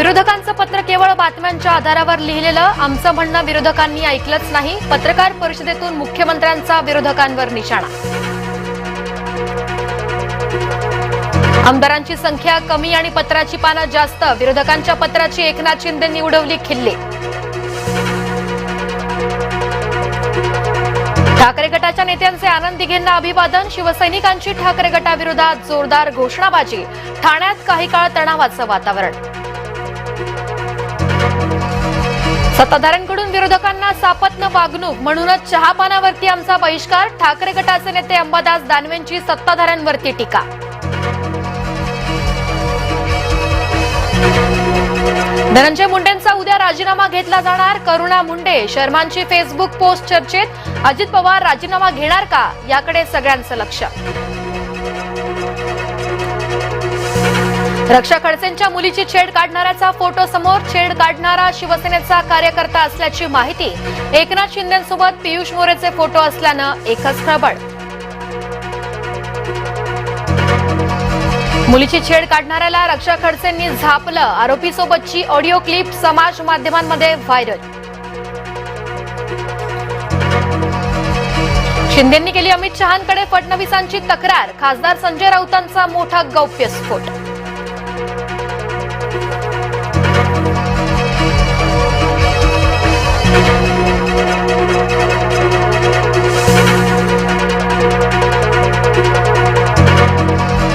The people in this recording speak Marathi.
विरोधकांचं पत्र केवळ बातम्यांच्या आधारावर लिहिलेलं आमचं म्हणणं विरोधकांनी ऐकलंच नाही. पत्रकार परिषदेतून मुख्यमंत्र्यांचा विरोधकांवर निशाणा. आमदारांची संख्या कमी आणि पत्राची पानं जास्त. विरोधकांच्या पत्राची एकनाथ शिंदेंनी उडवली खिल्ली. ठाकरे गटाच्या नेत्यांचे आनंद दिघेंना अभिवादन. शिवसैनिकांची ठाकरे गटाविरोधात जोरदार घोषणाबाजी. ठाण्यात काही काळ तणावाचं वातावरण. सत्ताधाऱ्यांकडून विरोधकांना सापत्न वागणूक म्हणूनच चहापानावरती आमचा बहिष्कार. ठाकरे गटाचे नेते अंबादास दानवेंची सत्ताधाऱ्यांवरती टीका. धनंजय मुंडेंचा उद्या राजीनामा घेतला जाणार. करुणा मुंडे शर्मांची फेसबुक पोस्ट चर्चेत. अजित पवार राजीनामा घेणार का? याकडे सगळ्यांचं लक्ष. रक्षा खडसेंच्या मुलीची छेड काढणाऱ्याचा फोटो समोर छेड काढणारा शिवसेनेचा कार्यकर्ता असल्याची माहिती एकनाथ शिंदेसोबत पियुष मोरेचे फोटो असल्यानं एकच खळबळ. मुलीची छेड काढणाऱ्याला रक्षा खडसेंनी झापलं. आरोपीसोबतची ऑडिओ क्लिप समाज माध्यमांमध्ये व्हायरल. शिंदेंनी केली अमित शहांकडे फडणवीसांची तक्रार. खासदार संजय राऊतांचा मोठा गौप्यस्फोट